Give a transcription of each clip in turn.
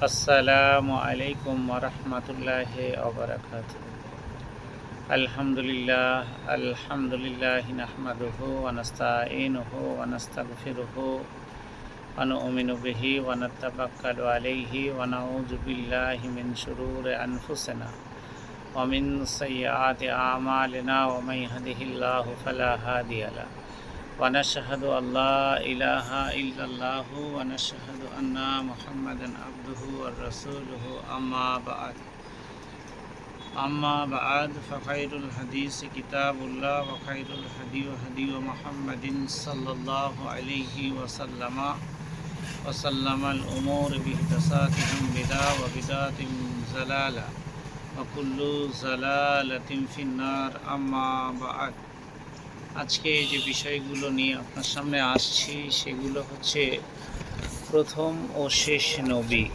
আসসালামু আলাইকুম ওরহমতুল্লাহ ওবরাকাত আলহামদুলিল্লাহ আলহামদুলিল্লাহ নাহমাদুহু ওয়ানাস্তাইনুহু ওয়ানাস্তাগফিরুহু ونؤمن به ونتوكل عليه ونعوذ بالله من شرور أنفسنا ومن سيئات أعمالنا ومن يهده الله فلا هادي له ونشهد أن لا إله إلا الله ونشهد أن محمدا عبده ورسوله. أما بعد أما بعد فخير الحديث كتاب الله وخير الهدي هدي محمد صلى الله عليه وسلم. وسلم الأمور باهتساتهم بدا وبدات زلالة وكل زلالة في النار. أما بعد আজকে যে বিষয়গুলো নিয়ে আপনার সামনে আসছি, সেগুলো হচ্ছে প্রথম ও শেষ নবী।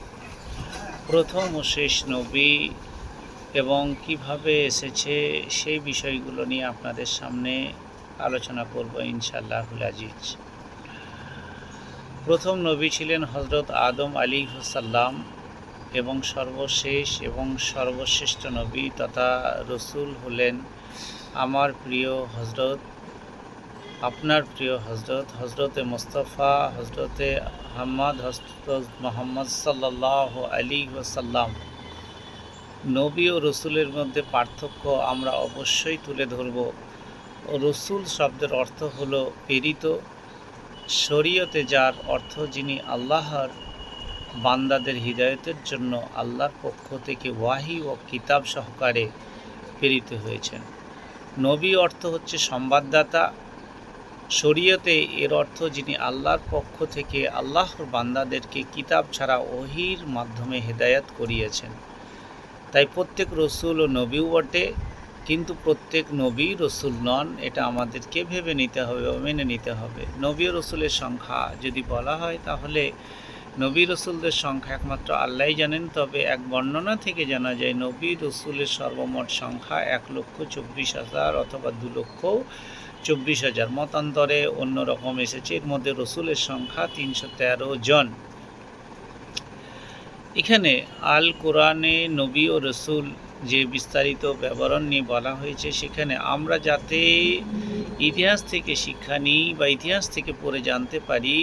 প্রথম ও শেষ নবী এবং কীভাবে এসেছে সেই বিষয়গুলো নিয়ে আপনাদের সামনে আলোচনা করব ইনশাল্লাহুল আজিজ। প্রথম নবী ছিলেন হজরত আদম আলী সাল্লাম এবং সর্বশেষ এবং সর্বশ্রেষ্ঠ নবী তথা রসুল হলেন আমার প্রিয় হজরত আপনার প্রিয় হজরত, হজরতে মোস্তফা, হজরতে আহম্মদ হজরত মোহাম্মদ সাল্লাহ আলী ওসাল্লাম নবী ও রসুলের মধ্যে পার্থক্য আমরা অবশ্যই তুলে ধরব। রসুল শব্দের অর্থ হল প্রেরিত, শরীয়তে যার অর্থ যিনি আল্লাহর বান্দাদের হৃদায়তের জন্য আল্লাহর পক্ষ থেকে ওয়াহি ও কিতাব সহকারে প্রেরিত হয়েছেন। নবী অর্থ হচ্ছে সংবাদদাতা শরীয়তে এর অর্থ যিনি আল্লাহর পক্ষ থেকে আল্লাহর বান্দাদেরকে কিতাব ছাড়া ওহির মাধ্যমে হেদায়াত করিয়েছেন। তাই প্রত্যেক রসুল ও নবীও বটে, কিন্তু প্রত্যেক নবী রসুল নন, এটা আমাদেরকে ভেবে নিতে হবে ও মেনে নিতে হবে। নবী রসুলের সংখ্যা যদি বলা হয়, তাহলে নবী রসুলদের সংখ্যা একমাত্র আল্লাহ জানেন, তবে এক বর্ণনা থেকে জানা যায়, নবী রসুলের সর্বমোট সংখ্যা এক লক্ষ চব্বিশ হাজার অথবা দু লক্ষ চব্বিশ হাজার মতান্তরে অন্য রকম এসেছে। এর মধ্যে রসুলের সংখ্যা তিনশো তেরো জন। এখানে আল কোরআনে নবী ও রসুল যে বিস্তারিত ব্যবরণ নিয়ে বলা হয়েছে, সেখানে আমরা যাতে ইতিহাস থেকে শিক্ষা নিই বা ইতিহাস থেকে পড়ে জানতে পারি,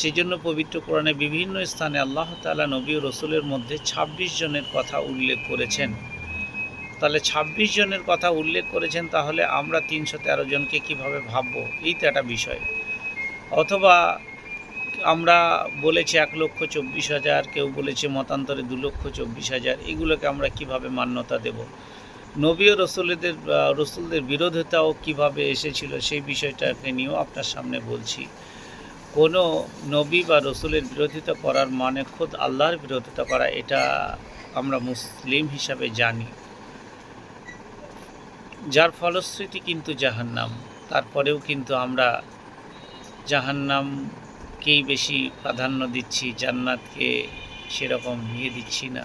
সেজন্য পবিত্র কোরআনে বিভিন্ন স্থানে আল্লাহ তালা নবী ও রসুলের মধ্যে ২৬ জনের কথা উল্লেখ করেছেন। তাহলে ২৬ জনের কথা উল্লেখ করেছেন, তাহলে আমরা তিনশো তেরো জনকে কীভাবে ভাববো? এই তো একটা বিষয়। অথবা আমরা বলেছি এক লক্ষ চব্বিশ হাজার, কেউ বলেছে মতান্তরে দু লক্ষ চব্বিশ হাজার, এগুলোকে আমরা কীভাবে মান্যতা দেব? নবী ও রসুলদের রসুলদের বিরোধিতাও কীভাবে এসেছিল সেই বিষয়টাকে নিয়েও আপনার সামনে বলছি। কোনো নবী বা রসুলের বিরোধিতা করার মানে খোদ আল্লাহর বিরোধিতা করা, এটা আমরা মুসলিম হিসাবে জানি। যার ফলশ্রুতি কিন্তু জাহান্নাম, তারপরেও কিন্তু আমরা জাহান্নামকেই বেশি প্রাধান্য দিচ্ছি, জান্নাতকে সেরকম নিয়ে দিচ্ছি না।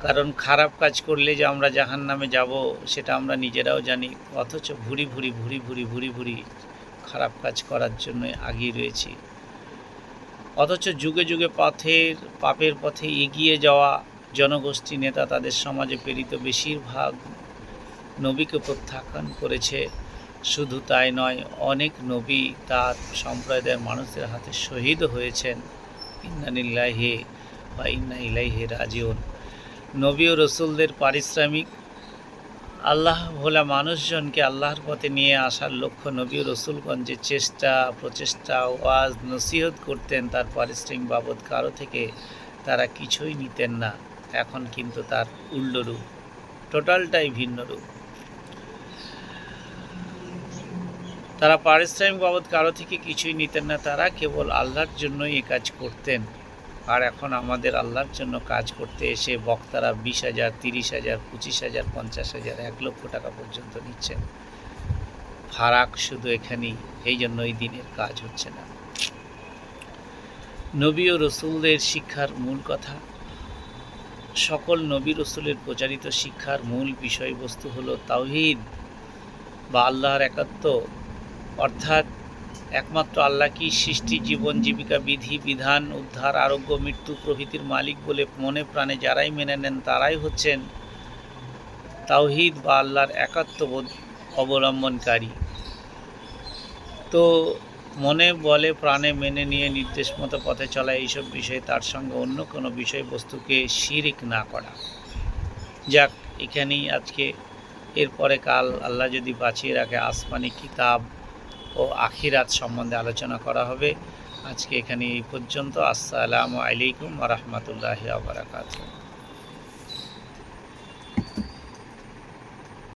কারণ খারাপ কাজ করলে যে আমরা জাহান নামে যাব, সেটা আমরা নিজেরাও জানি, অথচ ভুরি ভুরি ভুরি ভুরি ভুরি ভুরি খারাপ কাজ করার জন্য আগিয়ে রয়েছি। অথচ যুগে যুগে পথের, পাপের পথে এগিয়ে যাওয়া জনগোষ্ঠী নেতা তাদের সমাজে প্রেরিত বেশিরভাগ নবীকে প্রত্যাখ্যান করেছে। শুধু তাই নয়, অনেক নবী তার সম্প্রদায়ের মানুষদের হাতে শহীদ হয়েছেন। ইন্নানিল্লাহে বা ইন্না ইলাইহে রাজিউন। নবী ও রসুলদের পারিশ্রমিক, আল্লাহ ভোলা মানুষজনকে আল্লাহর পথে নিয়ে আসার লক্ষ্য নবী ও রসুলগঞ্জের চেষ্টা, প্রচেষ্টা ওয়াজ নসিহত করতেন, তার পারিশ্রমিক বাবদ কারও থেকে তারা কিছুই নিতেন না। এখন কিন্তু তার উল্ল রূপ, টোটালটাই ভিন্ন রূপ। তারা পারিশ্রমিক বাবদ কারও থেকে কিছুই নিতেন না, তারা কেবল আল্লাহর জন্যই এ কাজ করতেন। আর এখন আমাদের আল্লাহর জন্য কাজ করতে এসে বক্তারা বিশ হাজার, তিরিশ হাজার, পঁচিশ হাজার, পঞ্চাশ হাজার, এক লক্ষ টাকা পর্যন্ত নিচ্ছেন। ফারাক শুধু এখানেই, এই জন্য এই দিনের কাজ হচ্ছে না। নবী ও রসুলদের শিক্ষার মূল কথা, সকল নবী রসুলের প্রচারিত শিক্ষার মূল বিষয়বস্তু হলো তাওহিদ বা আল্লাহর একাত্ম অর্থাৎ একমাত্র আল্লাহ কি সৃষ্টি, জীবন, জীবিকা, বিধি, বিধান, উদ্ধার, আরোগ্য, মৃত্যু প্রভৃতির মালিক বলে মনে প্রাণে যারাই মেনে নেন তারাই হচ্ছেন তাওহিদ বা আল্লাহর একাত্মবোধ অবলম্বনকারী। তো মনে, বলে, প্রাণে মেনে নিয়ে নির্দেশ মতো পথে চলা এইসব বিষয়ে তার সঙ্গে অন্য কোনো বিষয়বস্তুকে শিরিক না করা। যাক, এখানেই আজকে। এরপরে কাল আল্লাহ যদি বাঁচিয়ে রাখে আসমানি কিতাব ও আখিরাত সম্বন্ধে আলোচনা করা হবে। আজকে এখানে এই পর্যন্ত। আসসালামু আলাইকুম রহমতুল্লাহ আবরাকাতুহ